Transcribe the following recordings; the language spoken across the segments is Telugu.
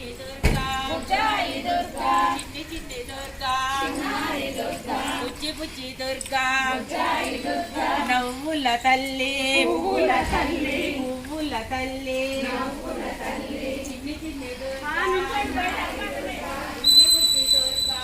బుజ్జి దుర్గా బుజ్జాయి దుర్గా చిన్ని చిన్ని దుర్గా చిన్నారి దుర్గా బుజ్జి బుజ్జి దుర్గా బుజ్జాయి దుర్గా నవ్వుల తల్లి. పువ్వుల తల్లి. పువ్వుల తల్లి. నవ్వుల తల్లి చిన్ని చిన్ని దుర్గా బుజ్జి బుజ్జి దుర్గా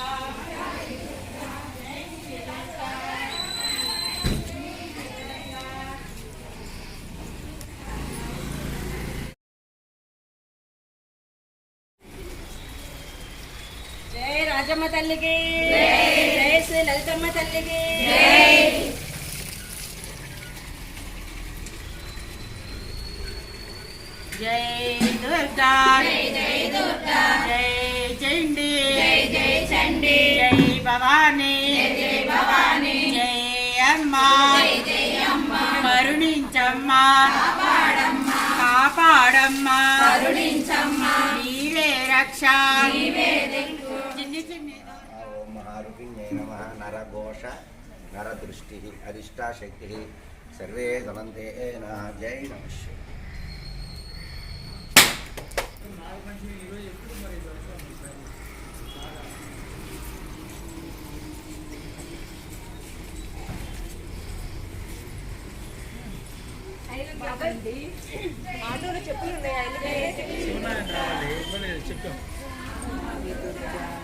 జై రాజమ్మ తల్లికి. జై శ్రీ లలితమ్మ తల్లికి. జై దుర్గా. జై దుర్గా జై చండి. జై జై చండి జై భవానీ. జై భవానీ జై అమ్మ. జై అమ్మ కరుణించమ్మా. కాపాడమ్మా. కాపాడమ్మా కరుణించమ్మా. నీవే రక్ష. నీవే చిన్ని చిన్ని ఓం మహారుపిణ్యై నమ నరఘోష నరదృష్టి అరిష్టాశక్తి సర్వే గమంతే జై నమ ఆటోలో చెప్పులు ఉన్నాయి దుర్గా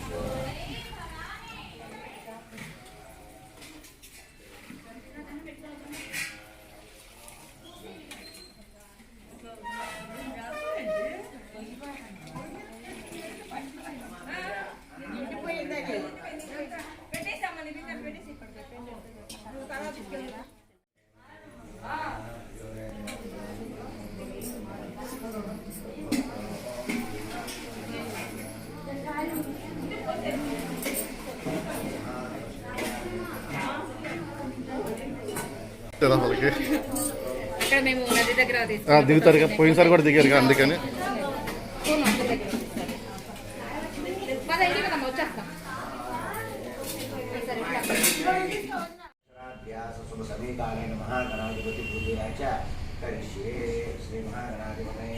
వాళ్ళకి దిగుతారు పోయినసారి కూడా దిగారు అందుకని. శుభ మహాగణాధిపతి పూజయాచ కరిష్యే శ్రీ మహాగణాధిపతయ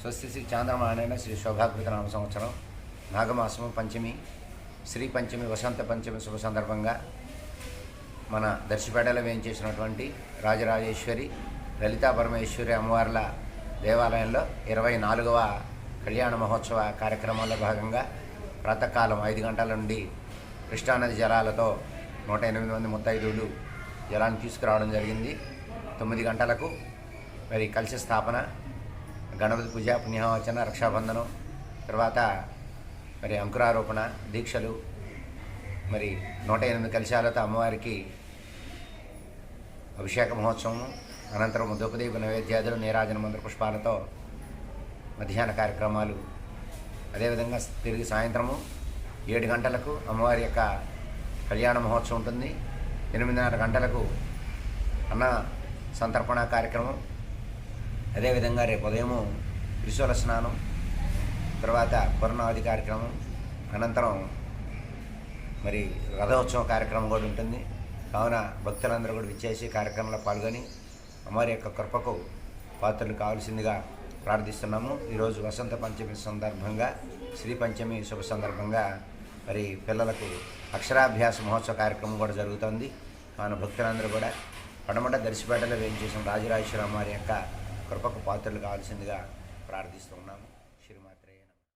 స్వస్తి శ్రీ చాంద్రమాణైన శ్రీ శోభాకృత నామ సంవత్సరం నాగమాసము పంచమి శ్రీ పంచమి వసంత పంచమి శుభ సందర్భంగా మన దర్శిపేటలో వేయించేసినటువంటి రాజరాజేశ్వరి లలితా పరమేశ్వరి అమ్మవార్ల దేవాలయంలో ఇరవై నాలుగవ కళ్యాణ మహోత్సవ కార్యక్రమంలో భాగంగా ప్రాతకాలం ఐదు గంటల నుండి కృష్ణానది జలాలతో నూట ఎనిమిది మంది ముత్తైదువులు జలాన్ని తీసుకురావడం జరిగింది. తొమ్మిది గంటలకు మరి కలిసి స్థాపన గణపతి పూజ పుణ్యవచన రక్షాబంధనం తర్వాత మరి అంకురారోపణ దీక్షలు మరి నూట ఎనిమిది కలశాలతో అమ్మవారికి అభిషేక మహోత్సవం అనంతరం దుపదీప నైవేద్యాదులు నీరాజన మంత్ర పుష్పాలతో మధ్యాహ్న కార్యక్రమాలు అదేవిధంగా తిరిగి సాయంత్రము ఏడు గంటలకు అమ్మవారి యొక్క కళ్యాణ మహోత్సవం ఉంటుంది. ఎనిమిదిన్నర గంటలకు అన్న సంతర్పణ కార్యక్రమం. అదేవిధంగా రేపు ఉదయము త్రిశూల స్నానం తర్వాత పూర్ణావధి కార్యక్రమం అనంతరం మరి రథోత్సవ కార్యక్రమం కూడా ఉంటుంది. కావున భక్తులందరూ కూడా విచ్చేసి కార్యక్రమంలో పాల్గొని అమ్మవారి యొక్క కృపకు పాత్రలు కావాల్సిందిగా ప్రార్థిస్తున్నాము. ఈరోజు వసంత పంచమి సందర్భంగా శ్రీ పంచమి శుభ సందర్భంగా మరి పిల్లలకు అక్షరాభ్యాస మహోత్సవ కార్యక్రమం కూడా జరుగుతుంది. మన భక్తులందరూ కూడా పడమట దర్శిపేటలో వేయించేసిన రాజరాజేశ్వర వారి యొక్క కృపకు పాత్రలు కావాల్సిందిగా ప్రార్థిస్తున్నాము